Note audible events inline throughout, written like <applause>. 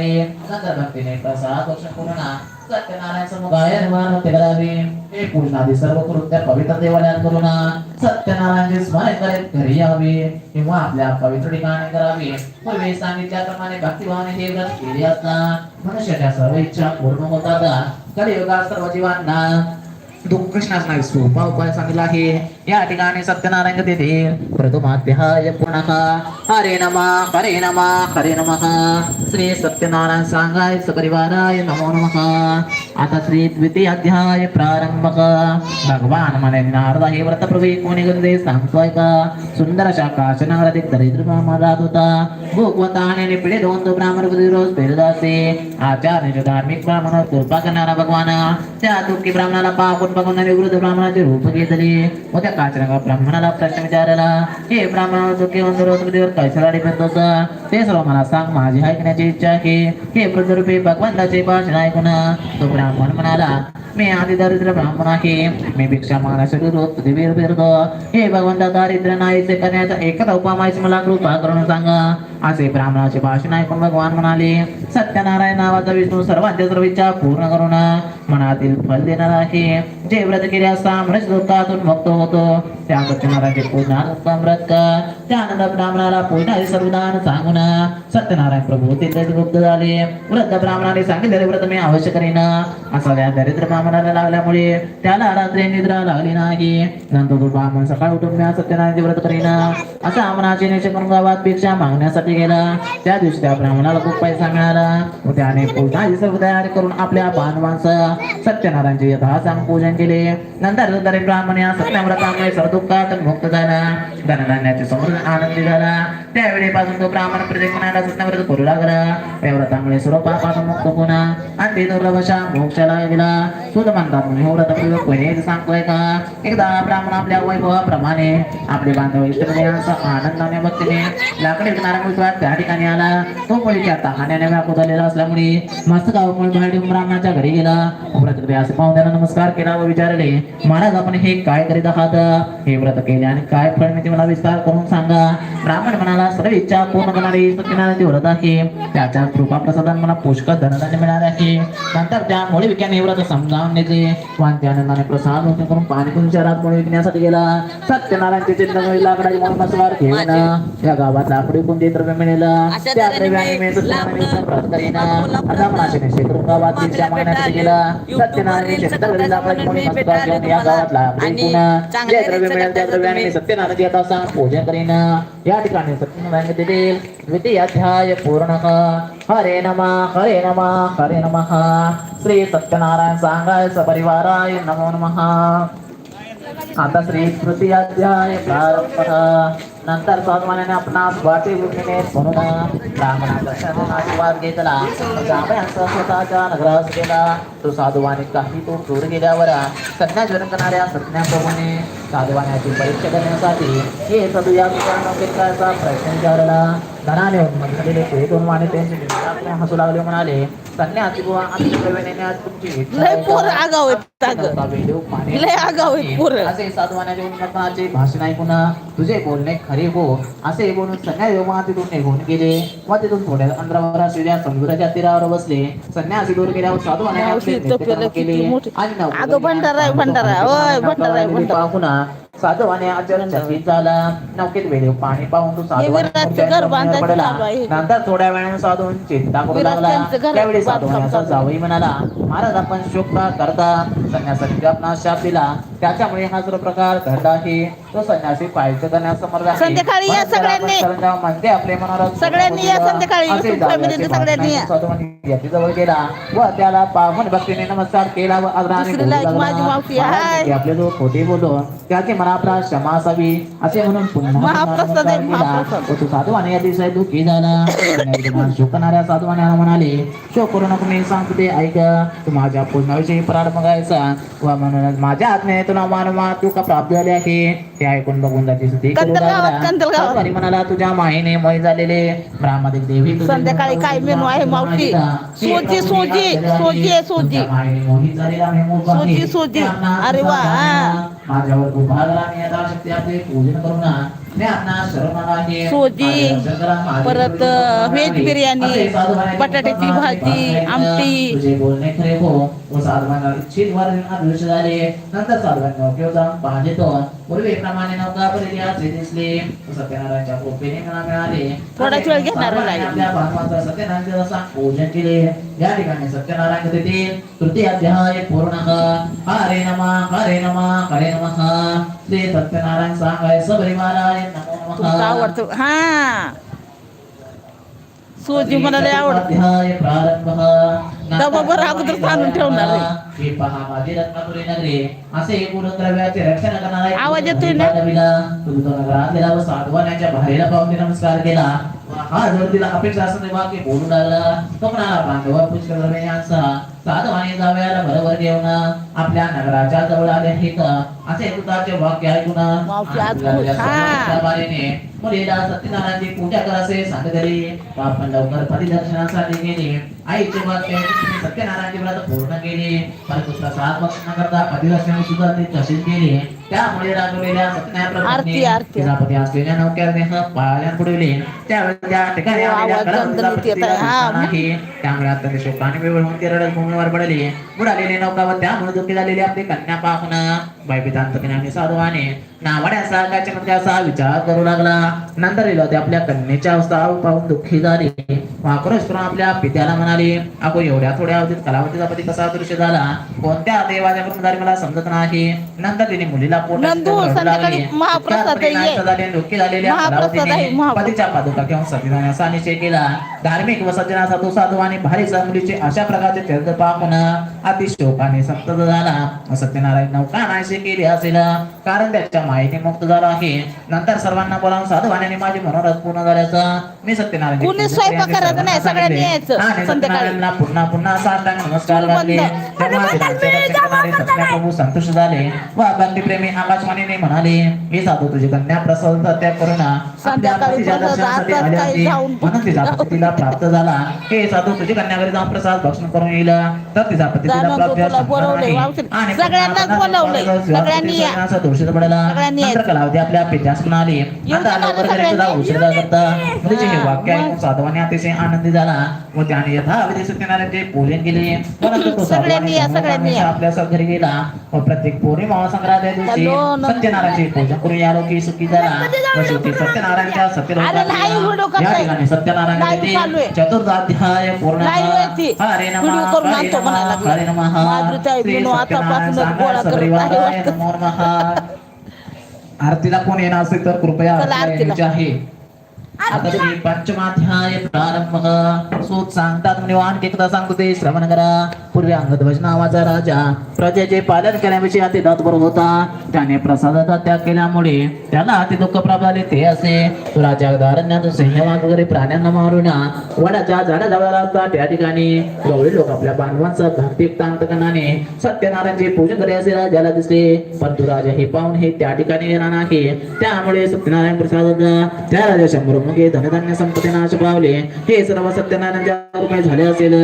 नंतर भक्तीने प्रसाद सत्यनारायण समुदाय निर्माण करावे हे पूजनादी सर्व कृत्य पवित्र देवालयात करून सत्यनारायणचे स्मरण करीत घरी यावे. किंवा आपल्या पवित्र ठिकाणी करावे. पूर्वी सांगितल्याप्रमाणे भक्तिभावाने हे व्रत केले असता मनुष्याच्या सर्व इच्छा पूर्ण होतात. कलियुगात सर्व जीवांना दुःख कृष्णाचा सोपा उपाय सांगितला आहे. या ठिकाणी सत्यनारायण तेथे प्रथमाध्याय पूर्ण हरे नमा हरे नमा हरे नमः। श्री सत्यनारायण सांगाय सपरिवाराय नमो नमः। आता श्री द्वितीय अध्याय प्रारंभक भगवान म्हणे नारद हे व्रत प्रवे कोणी गंधे सांगतोय का सुंदर अशा अधिक दरिद्र ब्राह्मण राहत होता भोगवताने पिढे दोन तो ब्राह्मण रोज पेरत असे आचार्य धार्मिक ब्राह्मण कृपा करणारा भगवान। त्या दुःखी ब्राह्मणाला पाहून बघून वृद्ध ब्राह्मणाचे रूप घेतले व त्या काचरंगा ब्राह्मणाला प्रश्न विचारला. हे ब्राह्मण दुःखी वंदरोत्पत्तीवर कैसराडी फिरतोस ते सर्व मला सांग माझी ऐकण्याची इच्छा आहे. हे वृद्ध भगवंताचे भाषण ऐकून. तो ब्राह्मण म्हणाला मी आधी दरिद्र ब्राह्मण आहे मी भिक्षा मागण्यासाठी रोज पृथ्वीवर फिरतो हे भगवंता दारिद्र्य नाहीसे करण्याचा एकच उपामायची मला कृपा करून सांगा असे ब्राह्मणाचे भाषण ऐकून भगवान म्हणाले सत्यनारायण नावाचा विष्णू सर्वांच्या सर्व इच्छा पूर्ण करून मनातील फल देणार आहे जे व्रत केल्यास सामरस दुःखातून मुक्त होतो त्या सत्यनारायणचे पूजनात व्रत कर त्यानंतर ब्राह्मणाला पूजनाचे सर्वदान सांगून सत्यनारायण प्रभू तिथे गुप्त झाले वृद्ध ब्राह्मणाने सांगितलेले व्रत मी अवश्य करीन असा दरिद्र दरिद्र म्हणायला लागल्यामुळे त्याला रात्री निद्रा लागली नाही. नंतर तो ब्राह्मण सकाळ उठून मी सत्यनारायण व्रत करीना. असा मनाचे निश्चय करून गावात भिक्षा मागण्यासाठी गेला. त्या दिवशी त्या ब्राह्मणाला खूप पैसा मिळाला. व त्याने पुन्हा सर्व तयारी करून आपल्या बांधवांसह सत्यनारायणचे यथासांग पूजन केले. नंतर दरेक ब्राह्मण या सत्यव्रतामुळे सर्व दुःखात मुक्त झाला. धनधान्याचे समृद्ध आनंदी झाला. त्यावेळेपासून तो ब्राह्मण प्रत्येक मनाला सत्यव्रत करू लागला. त्या व्रतामुळे सर्व पापातून मुक्त होणा आणि ते दुर्लभशा मोक्षाला गेला. सुद म्हणतात म्हणून हे व्रत प्रयोग कोणी सांगतोय का? एकदा ब्राह्मण आपल्या वैभवाप्रमाणे आपले बांधव इष्टदेवांचा आनंदाने भक्तीने लाकडी विकणारा मुलगा त्या ठिकाणी आला. तो मुलीच्या तहाण्याने व्यापूत झालेला असल्यामुळे मस्तकावर गावमुळे बाहेर ब्राह्मणाच्या घरी गेला. व्रत असे पाहून त्याला नमस्कार केला व विचारले महाराज आपण हे काय करीत आहात? हे व्रत केले आणि काय फळ मी मला विस्तार करून सांगा. ब्राह्मण म्हणाला सर्व इच्छा पूर्ण करणारे सत्यनारायण व्रत आहे. त्याच्या कृपा प्रसादाने मला पुष्कळ धनधान्य मिळाले आहे. नंतर त्या मुळे विक्याने व्रत समजावून घेतले वांती आनंदाने प्रसाद होते करून पाणी करून शहरात मुळे विकण्यासाठी गेला. सत्यनारायणचे चिंतन लाकडाची म्हणून नसवार घेऊन या गावात लाकडी कोणते द्रव्य मिळेल. त्या द्रव्याने मी गावात गेला. सत्यनारायण लाकडाची घेऊन या गावात लाकडी द्रव्य मिळेल त्या द्रव्याने सत्यनारायण पूजन करीन. या ठिकाणी सत्यनारायण देतील द्वितीय अध्याय पूर्ण हरे नमा हरे नमा हरे नमः। श्री सत्यनारायण सांगाय सपरिवाराय नमो नमः। आता श्री तृतीय अध्याय प्रारंभ नंतर स्वाभिमानाने आपणास वाटे भूमीने म्हणून ब्राह्मणाचा आशीर्वाद घेतला. जांभयांचा स्वतःच्या नगरास गेला. तो साधुवाने काही तो चोर गेल्यावर संन्यास करणाऱ्या सज्ञाप्रमाणे साधुवाण्याची परीक्षा करण्यासाठी हे सदु या प्रश्न विचारला. धनाने उन्मत झालेले ते दोन त्यांचे हसू लागले म्हणाले संन्यासी बुवा आमच्या प्रवीणेने आज तुमची लय आहे का?" पोरं पाणी लय आहेत पोरं. असे साधवानाचे उन्मत्ताचे भाषण ऐकून तुझे बोलणे खरे हो असे बोलून संन्यास योमा तिथून निघून गेले व तिथून थोड्या अंतरावर असलेल्या समुद्राच्या तीरावर बसले संन्यासी दूर गेल्यावर साधवाने आपले केले. आणि भंडारा भंडारा भंडारा. पाहून साधवाने आचरण चकित झाला. नौकेत वेळेव पाणी पाहून तो साधवाने पडला. नंतर थोड्या वेळाने साधून चिंता करू लागला. त्यावेळी साधवाने. जावई म्हणाला महाराज आपण शोक करता. संन्यासाने आपला शाप दिला. त्याच्यामुळे हा सर्व प्रकार घडला आहे तो संन्यासी पाहिजे आहे संध्याकाळी या सगळ्यांनी. म्हणते आपले मनाला सगळ्यांनी या संध्याकाळी. सगळ्यांनी यातीजवळ गेला व त्याला पाहून भक्तीने नमस्कार केला व आपले जो खोटे बोलतो त्याचे मनापरा क्षमा असावी असे म्हणून पुन्हा महाप्रसाद नमस्कार आहे, केला. महाप्रसाद. व तो साधवाने या दिवसात दुःखी झाला <coughs> पुन्हा शोक करणाऱ्या साधवाने म्हणाले करू नको मी सांगतो ते ऐक. तू माझ्या पूर्णाविषयी प्रारंभ करायचा व म्हणून माझ्या आत्म्याने तुला मानवा तू का प्राप्त झाले आहे? ते ऐकून बघून त्याची स्तुती करू लागला. साधवाने म्हणाला तुझ्या माहीने मय झालेले. ब्राह्मदिक देवी संध्याकाळी काय मेनू आहे, मावशी? सोजी, सोजी, सोजी सोजी. सोजी, सोजी. अरे वा, हा. माझ्यावर कृपा करा आणि यथाशक्ती आपले. पूजन करू ना. सोजी, परत, व्हेज. बिर्याणी, बटाट्याची भाजी. आमटी. हो नंतर पूर्वीप्रमाणे नौका असे दिसले. सत्यनारायणच्या कृपेने मला मिळाले. थोडाच वेळ घेणार आपल्या भागवताचा सत्यनारायण असा पूजन केले. या ठिकाणी सत्यनारायण तेथील तृतीय अध्याय पूर्ण हरे नमा हरे नमा हरे नमः. श्री सत्यनारायण सांगाय सबरीमाराय नमो तुमचं नमः आवडतं. हा. सोजी मला लय आवडते डबाभर आणून ठेवणार. हे आवाज येतोय ना? साधवानाच्या भारीला पावती नमस्कार केला हा जोर तिला अपेक्षा असणे वाक्य बोलू लागला तो म्हणाला बांधवा पुष्कळ द्रव्य यांचा साधवाने जावयाला बरोबर घेऊन आपल्या नगराच्या जवळ आले आहेत असे वाक्य ऐकून मुलीला सत्यनारायणची पूजा करासे सांगितली आपण लवकर परिदर्शनासाठी गेले. आईचे वाक्य ऐकून सत्यनारायणची व्रत पूर्ण केले. परंतु प्रसाद भक्षण न करता परिदर्शन सुद्धा ते तसेच केले त्यामुळे रागवलेल्या सत्यनारायण. प्रभूंनी असलेल्या नौक्याने पाळण्यात बुडविले. त्यावेळी त्या ठिकाणी त्यामुळे शोकाने वेळ होऊन ते रडत भूमीवर पडले. बुडालेली नौका व त्यामुळे दुःखी झालेली आपली कन्या पाहून भयभीतांत साधवाने नावाड्याचा काय चमत्काराचा विचार करू लागला. नंतर गेलो ते आपल्या कन्येच्या अवस्था पाहून दुःखी झाले. आक्रोश करून आपल्या पित्याला म्हणाले अगो एवढ्या थोड्या अवधीत कलावतीचा पती कसा दृश्य झाला? कोणत्या देवाच्या कर्मचारी मला समजत नाही. नंतर तिने मुलीला पोटात दुःखी झालेल्या कलावतीने. पतीच्या पादुका घेऊन सतीदानाचा निश्चय केला. धार्मिक व सज्जना साधू साधू आणि भारी मुलीचे अशा प्रकारचे चरित्र पाहून अतिशोकाने संत झाला. सत्यनारायण नौका नाहीसे केली असेल. कारण त्याच्या माहिती मुक्त झाला आहे. नंतर सर्वांना बोलावून साधवाने माझे मनोरथ पूर्ण झाल्याचं मी सत्यनारायण कुणी स्वयंपाक करायचा नाही, सगळ्यांनी यायचं आणि संध्याकाळी. सत्यनारायणला पुन्हा पुन्हा साष्टांग नमस्कार. घातले प्रभू संतुष्ट झाले. व भक्तिप्रेमी आकाशवाणीने म्हणाले मी साधू तुझी कन्या प्रसव त्याग म्हणून तिचा पती तिला प्राप्त झाला. हे साधू तुझी कन्याकडे जाऊन प्रसाद भक्षण करून येईल. तर तिचा पती तिला प्राप्त. आणि सगळ्यांनी दोषीत पडला. सगळ्यांनी नंतर यायचं. कलावती आपल्या पित्यास म्हणाली आता लवकर घरी तुला. उशिरा करता मुलीचे हे वाक्य. ऐकून साधवाने अतिशय आनंदी झाला व त्याने यथाविधी सत्यनारायणचे पूजन केले परंतु तो सगळ्यांनी या, साधवाने सगळ्यांनी या. आपल्या घरी गेला व प्रत्येक पौर्णिमा संक्रांती दिवशी हॅलो, न- सत्यनारायणचे पूजन करून यालो की सुखी झाला व शेवटी सत्यनारायणच्या अरे, नाही, व्हिडिओ सत्यलोकात करताय. या ठिकाणी चालू आहे. चतुर्थाध्याय पूर्ण लाईव्ह आहे ती. हरे नमः व्हिडिओ करून हरे आणतो नमः म्हणायला लागला. हरे नमः माधुरीचा श्री विनू सत्यनारायण आतापासूनच गोळा सांगा करत सगळीवाराय आहे. नमो नमः आरतीला कोण येणार असेल तर कृपया आरतीला. आहे आता श्री पंचमाध्याय प्रारंभ. सूत सांगतात निवान एकदा सांगतो ते श्रवण करा पूर्वी अंगध्वज नावाचा राजा प्रजेचे पालन करण्याविषयी अति तत्पर होता. त्याने प्रसादाचा त्याग केल्यामुळे त्याला अति दुःख प्राप्त झाले ते असे. तो राजा दारण्यात सिंहवाग वगैरे प्राण्यांना मारून वडाच्या झाडाजवळ असता त्या ठिकाणी गवळी लोक आपल्या बांधवांचा भक्तियुक्त अंतकरणाने सत्यनारायणचे पूजन करे असे राजाला दिसले. परंतु राजा हे पाहून हे त्या ठिकाणी येणार नाही. त्यामुळे सत्यनारायण प्रसाद त्या राजा शंभर मुगे धनधान्य संपत्ती नाश पावले. हे सर्व सत्यनारायणच्या रूपे झाले असेल.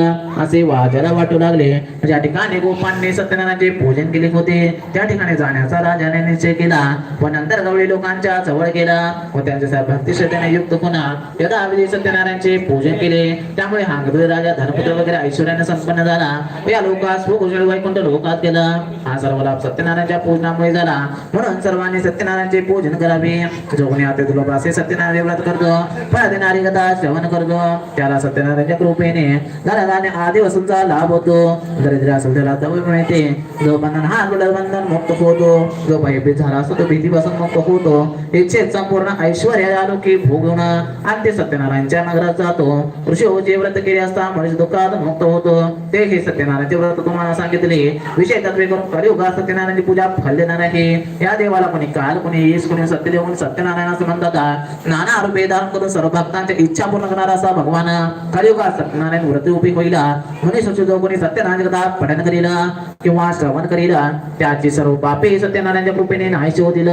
असे वाजायला वाटू लागले. ज्या ठिकाणी गोपांनी सत्यनारायणाचे पूजन केले होते त्या ठिकाणी जाण्याचा राजाने निश्चय केला. व नंतर गवळी लोकांच्या जवळ गेला. व त्यांच्या भक्ती श्रद्धेने युक्त पुन्हा यदा सत्यनारायणचे पूजन केले. त्यामुळे हा राजा धनपुत्र वगैरे ऐश्वर्याने संपन्न झाला. या लोकास भोगुशळ वैकुंठ लोकात गेला. हा सर्व लाभ सत्यनारायणच्या पूजनामुळे झाला. म्हणून सर्वांनी सत्यनारायणचे पूजन करावे. जो कोणी अति असे सत्यनारायण व्रत करतो फळ देणारी श्रवण करतो त्याला सत्यनारायणच्या कृपेने घराने आधी वसूंचा लाभ होतो. दरिद्र असेल त्याला दवे मिळते. जो बंधन हा गुडल बंधन मुक्त होतो. जो भयभीत झाला असतो तो भीतीपासून मुक्त होतो. इच्छेत संपूर्ण ऐश्वर आलो की भोगून आणि ते सत्यनारायणच्या नगरात जातो. ऋषी हो जे व्रत केले असता मनुष्य दुःखात मुक्त होतो. ते हे सत्यनारायणचे व्रत तुम्हाला सांगितले. विषय तत्वे करून कलियुगा सत्यनारायणची पूजा फल देणार आहे या देवाला कोणी काल कोणी ईश कोणी सत्यदेव कोणी सत्यनारायण असं म्हणतात नाना आरोपेदार धारण करून सर्व भक्तांच्या इच्छा पूर्ण करणारा असा भगवान कलियुगात सत्यनारायण व्रत उपी होईल मनुष्य जो कोणी सत्यनारायण कथा पठन करील किंवा श्रवण करील त्याची सर्व पापे सत्यनारायणच्या कृपेने नाहीशी होतील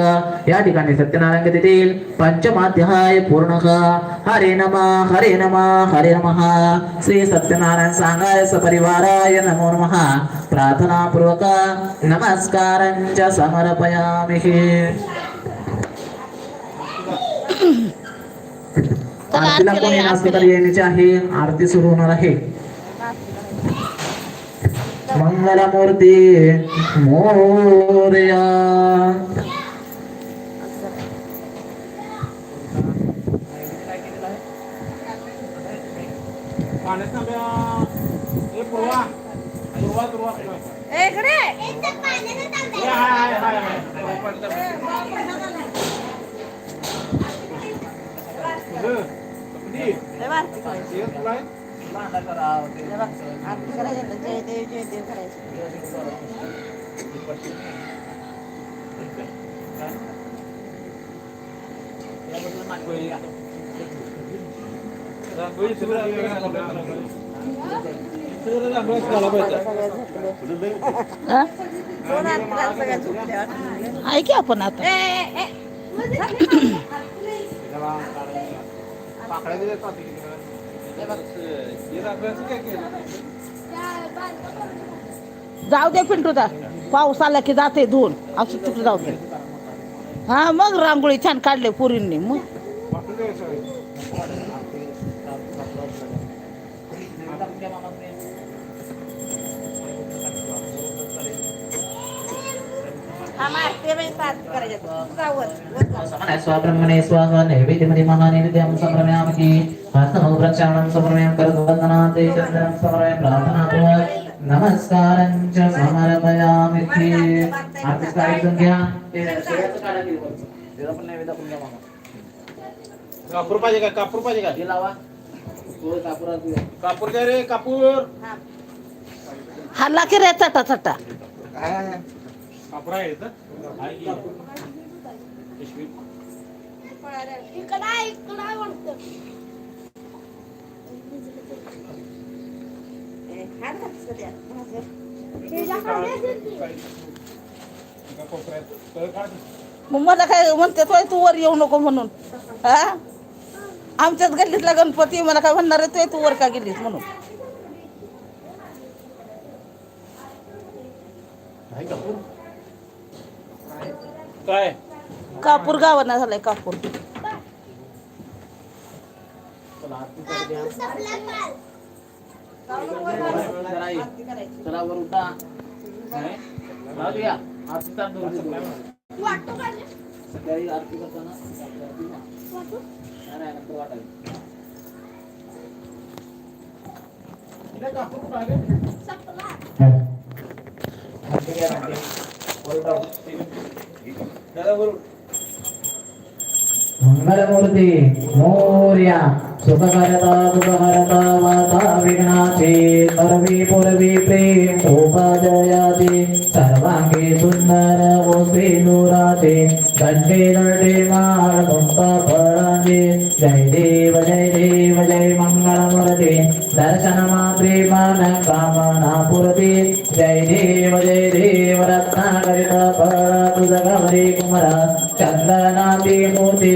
या ठिकाणी सत्यनारायण कथेतील पंचमाध्याय पूर्ण हरे नम हरे नम हरे नम. श्री सत्यनारायण सांगाय सपरिवाराय नमो नम. प्रार्थना पूर्वक च समर्पयामि चला, आरतीला कोणी या, नास्तिक आरतीला. येण्याचे आहे? आरती सुरू होणार आहे. मंगलमूर्ती मोरया. पाण्यात तांब्या हे पूर्वा पूर्वा पूर्वा हे हाय हाय हाय तुझं कधी हे तुला आहे? रांगोळी सगळं रांगोळी. सगळं रांगोळीच घालायला पाहिजे. हा? आहे की आपण आता जाऊ दे पिंटूदा पाऊस आला की जाते धुवून. असं तिकडे जाऊ दे. हा मग रांगोळी छान काढले पुरींनी. मग च समर्पयामि आर्थिक कार्यक्रम घ्या ते सगळ्याचं काढा की वरचं. त्याचा पण नैवेद्य आपण घ्या मामा. कापूर पाहिजे का कापूर पाहिजे का हे लावा गोड कापूरात घ्या. कापूर द्या रे कापूर हल्ला की रे चटा चटा की? मग मला काय म्हणते तोय तू वर येऊ नको म्हणून. हा? आमच्याच गल्लीतला गणपती मला काय म्हणणार आहे तू वर का गेलीस म्हणून? काय कापूर गावाना झालाय कापूर. चला वर उठा नाही? राहू द्या. आरती. सकाळी करताना आरती ना. नाही, नाही, नंतर वाटायला. मंगलमूर्ती मोर्या. सुखकरता दुःखहरता वाता विघ्नाचे सर्वी पूर्वी प्रेम उपादयाचे सर्वांगी सुंदर ओसे नुराचे दंडे दंडे माळ गुंपा फळांचे जय देव जय देव जय मंगलमूर्ती दर्शन मात्रे मन कामना पुरते जय देव जय देव रत्नाकरित फळ तुझ गौरी कुमरा चंदनाती मोती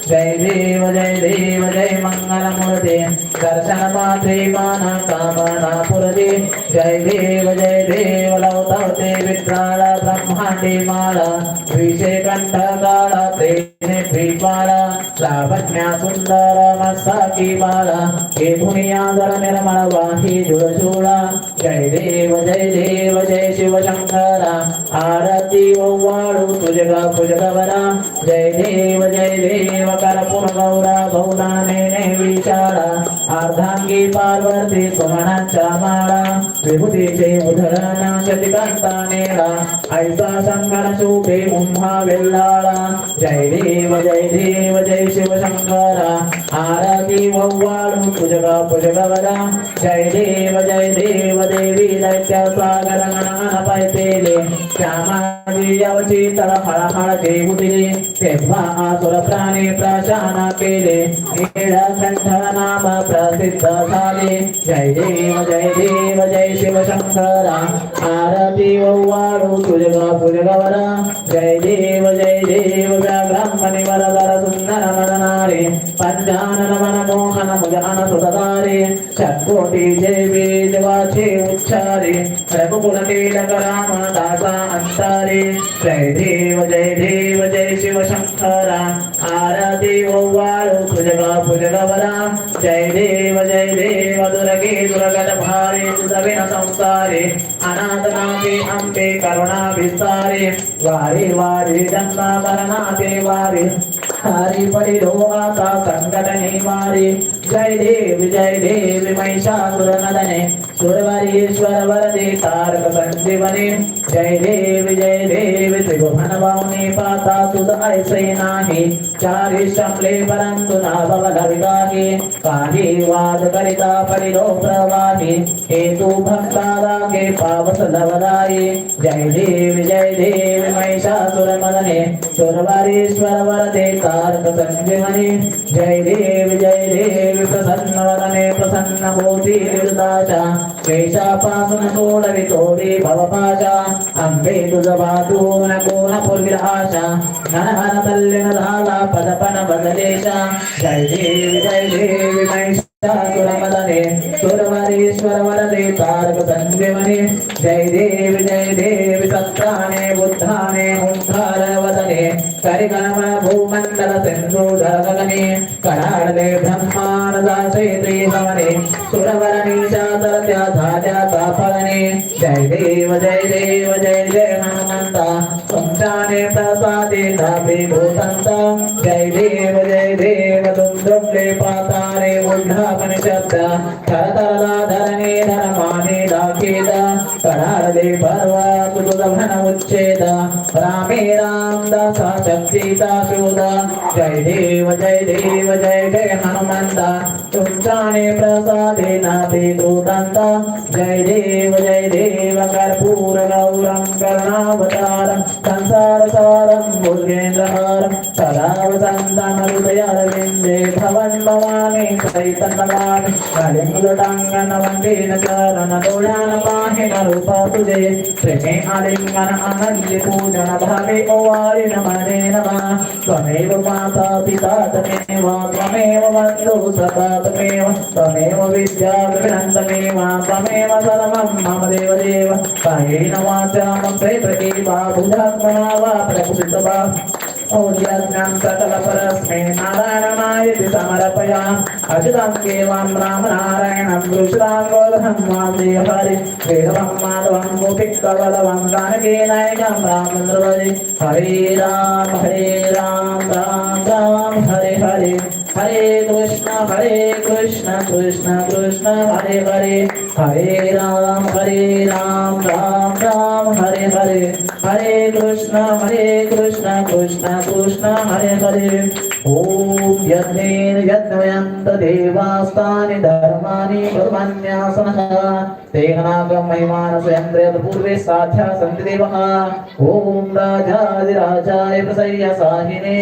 जय देव जय देव जय मंगल दर्शन मात्रे मान कामना पुरते जय देव जय देव लवतवते विक्राळ ब्रह्मांडी माळा विषय कंठ काळा प्रेमे द्विपाळा लावण्या सुंदर मस्ताकी बाळा हे भुनियागर निर्मळ वाही जुळशूळा जय देव जय देव जय शिव शंकरा आरती ओवाळू तुझगा भुजगवरा जय देव जय देव करपुर गौरा विचारा. अर्धांगी पार्वती सुमनांच्या माळा. विभूतीचे उधळणा शतिकांता नेला ऐसा शंकर शोभे मुंहा वेल्लाळा जय देव जय देव जय शिव शंकरा आरती वव्वाळू तुझगा पुजगवरा जय देव जय देव देवी दैत्य सागर गणान पैसेले श्यामाजी अवची तळ हळहळ देवुदिले आसुर प्राणी प्रशान केले नीळकंठ नाम प्रसिद्ध झाले जय देव जय देव जय शिव शंकरा आरती ओवाळू तुझग पुजगवरा जय देव जय देव व्याघ्रांमणि वरदर सुंदर मननारे पंचानन मन मोहन मुजान सुतदारे षट्कोटी देवी देवाचे उच्चारे रघुकुल तिलक राम दासा अंतारे जय देव जय देव जय शिव शंकरा आरती ओवाळू तुझग पुजगवरा जय देव जय देव दुर्गे दुर्गत भारे तुझविन संसारे। अनाथनाथे अंबे करुणा विस्तारे। वारे वारे जन्माभरणाचे वारे। हरी पडिलो आता संकट निवारे। जय देव जय देव महिषासुरनदने सुरवरीश्वर वरदे तारक संजीवने जय देव जय देव त्रिभुवन भावने पाता तुझ ऐसे नाही चारी शमले परंतु ना काही वाद करिता पडिलो प्रवाही। हेतु भक्ता रागे पावस लवलाये जय देव जय देव महिषासुरमदने सुरवरीश्वर वरदे तारक संजीवने जय देव जय देव प्रसन्न वदने प्रसन्न होती निर्दाशा क्लेशापासून सोडवी तोडी भवपाशा अंबे तुझ बातून कोण पूर्वी आशा नरहर तल्लीन झाला पदपन बदलेशा जय देव जय देव महिषासुरमदने सुरवरीश्वर वरदे तारक संजीवने जय देव जय देव सत्राणे बुद्धाने ओंकार वदने करिकर्म भूमंडल सिंधु गगने कडाडले ब्रह्मानदासे त्रिभवने सुरवरणीशा तरत्या झाल्या काफळणे जय देव जय देव जय जय हनुमंता तुमच्याने प्रसादे धापे भूतंता जय देव जय పని శబ్ద తరతరలాధరణే ధనమానే దాకేద కణారలే పర్వాతులభన ఉచ్చేద రామే రామ్ దాసా శక్తి దాసోద జయ దేవ జయ దేవ జయ జయ హనుమంత देव जय देव जय जय हनुमंता तुमच्याने प्रसादे नाते दूतांता जय देव जय देव कर्पूर गौरं करुणावतारं संसार सारं मुर्गेन्द्रहारं सदा वसन्तं हृदयारविन्दे भवन् भवानि चैतन्यवानि कलिङ्गुलटाङ्गन वन्देन चरण दोळान पाहिन रूपा तुझे प्रेमे आलिङ्गन अनन्य पूजन भावे ओवारि नमने नमः त्वमेव माता पिता तमेव त्वमेव बन्धु తమేవ తమేవ విద్యా వినందమేవ తమేవ సర్వం మమ దేవదేవ కాయేన వాచా మంత్రే ప్రకీర్వా బుధాత్మనా వా ప్రకృతిసభా ఔజ్ఞాం సకల పరస్మే నారాయణమాయ సమర్పయా అజితాం కేవాం రామనారాయణం రుషిరాం గోధం వాం దేహరి వేదవం మాధవం గోపికవలవం కానకే నాయకం రామేంద్రవరి హరే రామ హరే రామ రామ రామ హరే కృష్ణ హరే కృష్ణ కృష్ణ కృష్ణ హరే హరే. హరే రామ హరే రామ రామ రామ హరే హరే. హరే కృష్ణ హరే కృష్ణ కృష్ణ కృష్ణ హరే హరే. ఓం యజ్ఞేన యజ్ఞయంత దేవాస్తాని ధర్మాని కుర్వన్యాసనః తేహనాగం మహిమానసేంద్రయత పూర్వే సాధ్యా సంతి దేవః. ఓం రాజాది రాజాయ ప్రసయ్య సాహినే.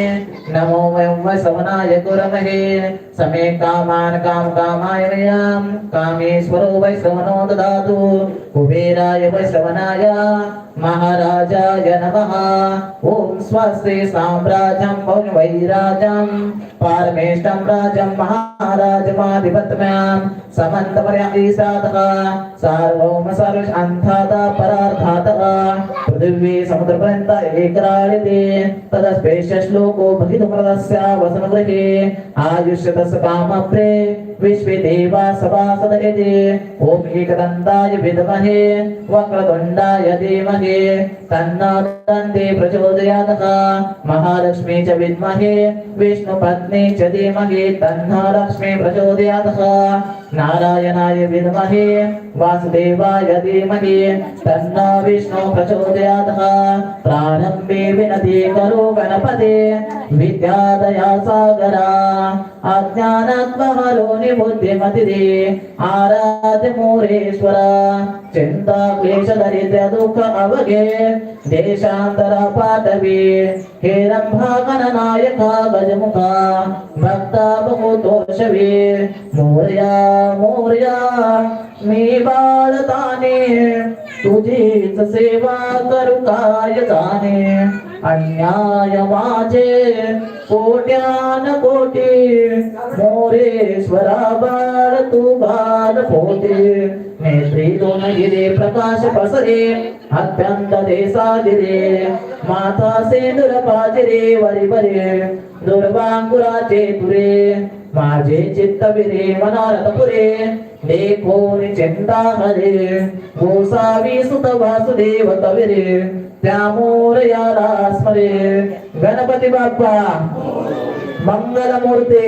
నమో మయం వై సవనాయ కురమే कुरमहे समे कामान काम कामाय वयं कामेश्वरो वै सवनो ददातु। कुबेराय वै सवनाय महाराजाय नमः ॐ स्वस्ति साम्राज्यं भुवि वैराजं पारमेष्टं राजं महाराजमाधिपत्यं समन्तपर्यायीसातः सार्वभौम सर्वशान्तादा परार्थातः पृथिवी समुद्रपर्यन्त एकराळिते तदस्पेश्य श्लोको भगितुमरदस्य वसनगृहे आयुष्य तस्य कामप्रे विश्वे देवा सभासद यजे ॐ एकदन्ताय विद्महे वक्रतुण्डाय धीमहि। तन्नो दन्ते प्रचोदयातः। महालक्ष्मी च विद्महे विष्णुपत्नी च धीमहि। तन्नो लक्ष्मी प्रचोदयातः। नारायणाय विद्महे वासुदेवाय धीमहि तन्नो विष्णु प्रचोदयात् प्रारम्भे विनति करो गणपते विद्यादया सागरा अज्ञानात्महरो निबुद्धिमतिरे आराध्य मोरेश्वर चिन्ता क्लेश दरिद्र दुःख अवगे देशांतर पाटवे हे रंभागणनायका गजमुखा भक्ता बहुतोषवे मोर्या मोर्या मी बाळताने तुझीच सेवा करू काय जाणे? अन्याय माझे कोट्यान कोटी मोरेश्वरा बाळ तू बाल पोटे नेत्री दोन गिरे प्रकाश पसरे अत्यंत देसा देसादिरे. माता सेंदुर पाजिरे वरी बरे. दुर्वांकुराचे तुरे. माझे चित्त विरे मनारथ पुरे कोणी चिंता हरे गोसावी सुत वासुदेव तविरे त्यामोर मोरयाला स्मरे गणपती बाप्पा मंगल मूर्ती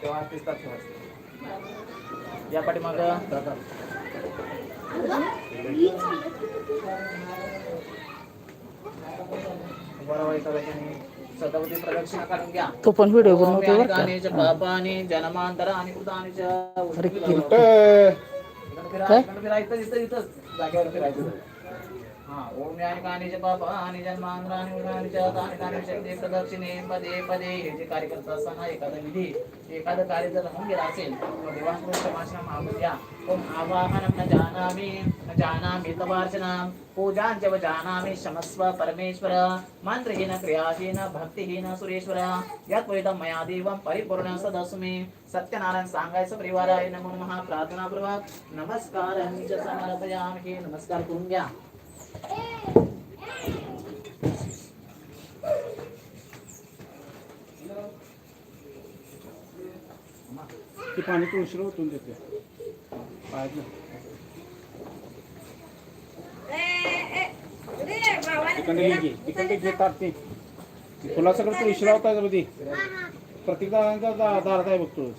तेव्हा start ठेवायची या पाठीमाग तो पण व्हिडिओ बनवतो गाणीच्या पापाने जन्मांतर आणि कुठं? इथंच जागेवर फिरायचं. हा, ओम ज्ञानी कानीचे पाप आणि जन्मांतर आणि उदाहरणीच्या दानी शक्ती प्रदक्षिणे पदे पदे हे जे कार्य करत असताना एखादा विधी एखादं कार्य जर होऊन असेल तर देवांकडून क्षमाशना मागून घ्या. ओम आवाहनं न जानामि न जानामि तवार्चनाम पूजांच व जानामि क्षमस्व परमेश्वर मंत्रहीन क्रियाहीन भक्तिहीन सुरेश्वर यत्वैतं मया देवं परिपूर्ण सदस्मि। सत्यनारायण सांगायचं परिवाराय नमो नमः प्रार्थनापूर्वक नमस्कार समर्पयामि हे नमस्कार करून घ्या. ते पाणी तुळशीला ओतून देते. पाहायचं तिकडे घे की. तिकडे घे तुला सगळं तुळशीला होता ती? प्रत्येक दारांचा दारात आहे बघ तुळस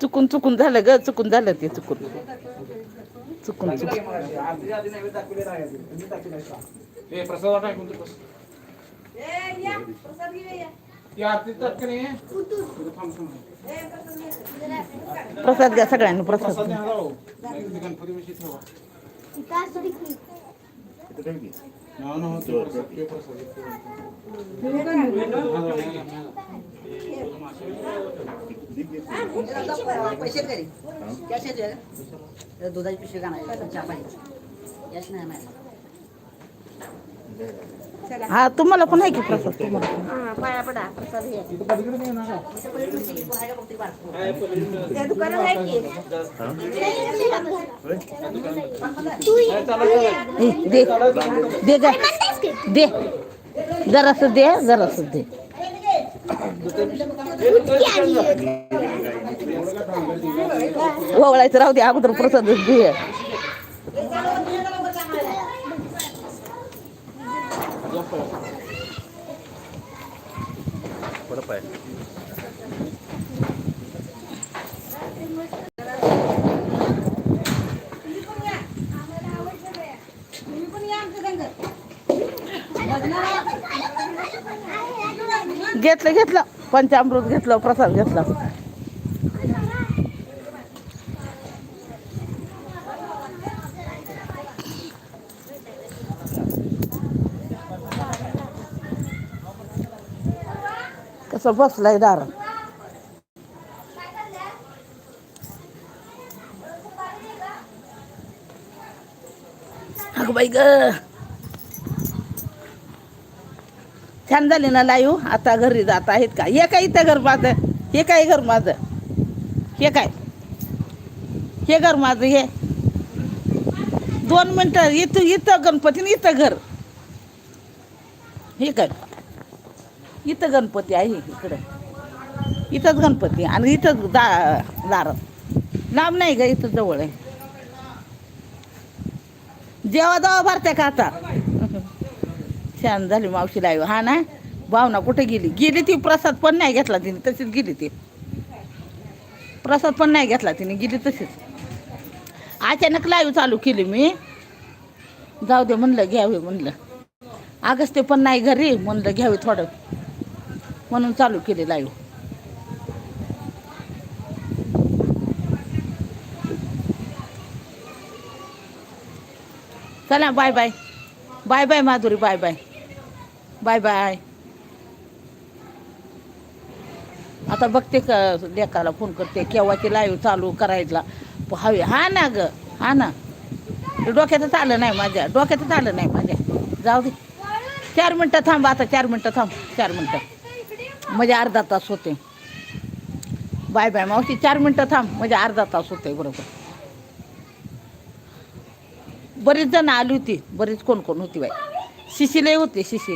चुकून चुकून झालं ग चुकून झालं ते चुकून चुकून चुकून आरतीच्या आधी नैवेद्य दाखवले राहायचे. तुम्ही दाखवले का? ए प्रसाद वाटा ऐकून तू बस ती आरती ताट का नाही तिथं थांब थांब प्रसाद घ्या सगळ्यांनी प्रसाद प्रसाद न्या जाऊ गणपती विषयी ठेवा नाव नाव ते प्रसाद पैसे घरी कॅश येते दुधाची पिशवी का नाही चहा पाहिजे कॅश नाही माहिती हा तुम्हाला पण आहे की प्रसाद? तुम्हाला दे. दे दे. जरास दे जरास दे. ओवळायचं राहू दे अगोदर प्रसाद दे. घेतलं घेतलं. पंचामृत घेतलं प्रसाद घेतला. कसं बसलाय दारात अगं बाई ग. छान झाली ना लाईव आता घरी जात आहेत का? हे काय इथं घर माझं? हे काय घर माझं? हे काय? हे घर माझं हे. दोन मिनटं इथं इथं गणपती इथं घर. हे काय? इथं गणपती आहे इकडं. इथंच गणपती. आणि इथंच दा दारात. लांब नाही का इथं जवळ आहे. जेव्हा जेव्हा भरते का आता? छान झाली मावशी लाईव. हा ना? भावना कुठे गेली? गेली ती प्रसाद पण नाही घेतला तिने तशीच गेली ती. प्रसाद पण नाही घेतला तिने गेली तशीच. अचानक लाईव्ह चालू केली मी. जाऊ दे म्हणलं घ्यावे म्हणलं. अगच ते पण नाही घरी म्हणलं घ्यावे थोडं. म्हणून चालू केली लाईव्ह चला bye bye bye bye Madhuri bye bye bye bye आता बघते का लेकाला फोन करते केव्हाची लाईव्ह चालू करायला. हवे हा ना ग हा ना. डोक्यातच आलं नाही माझ्या डोक्यातच आलं नाही माझ्या. जाऊ दे. चार मिनटं थांब आता चार मिनटं थांब चार मिनटं. म्हणजे अर्धा तास होते. बाय बाय मावशी चार मिनटं थांब. म्हणजे अर्धा तास होते बरोबर. बरीच जण आली होती. बरीच कोण कोण होती बाई. शिशीलाही होती शिशी.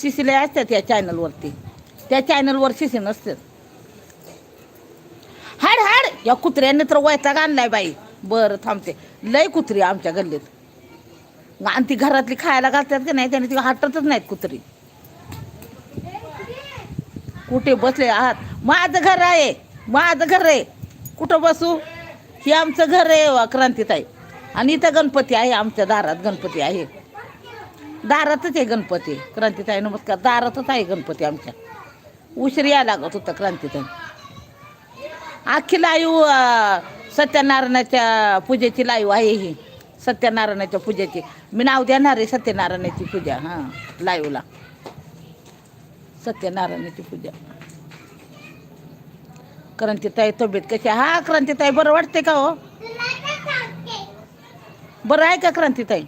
शिशीला असतात या चॅनलवरती त्या चॅनलवर शिशी नसतात. हाड हाड! या कुत्र्याने तर वैताग आणलाय बाई. बरं थांबते. लय कुत्री आमच्या गल्लीत. आणि ती घरातली खायला घालतात की नाही त्याने ती हटतच नाहीत कुत्री. कुठे बसले आहात? माझं घर आहे माझं घर आहे. कुठं बसू? हे आमचं घर आहे क्रांतीत आणि इथं गणपती आहे आमच्या दारात गणपती आहे. दारातच आहे गणपती. क्रांतीताई नमस्कार. दारातच आहे गणपती आमच्या. उशीर यायला लागत होतं क्रांतीताई. अख्खी लाईव सत्यनारायणाच्या पूजेची लाईव आहे ही. सत्यनारायणाच्या पूजेची. मी नाव देणार आहे सत्यनारायणाची पूजा हां लाईवला. सत्यनारायणाची पूजा. क्रांतीताई तब्येत कशी आहे? हा क्रांतीताई बरं वाटते का हो? बरं आहे का क्रांतीताई?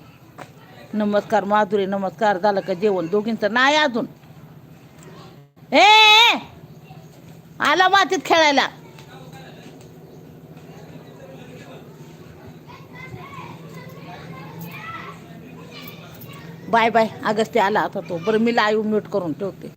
नमस्कार माधुरी नमस्कार. झालं का जेवण? दोघींचं नाही अजून. ए ए, आला मातीत खेळायला. बाय बाय अगस्ती आला आता तो. बरं मी लाईव्ह म्यूट करून ठेवते.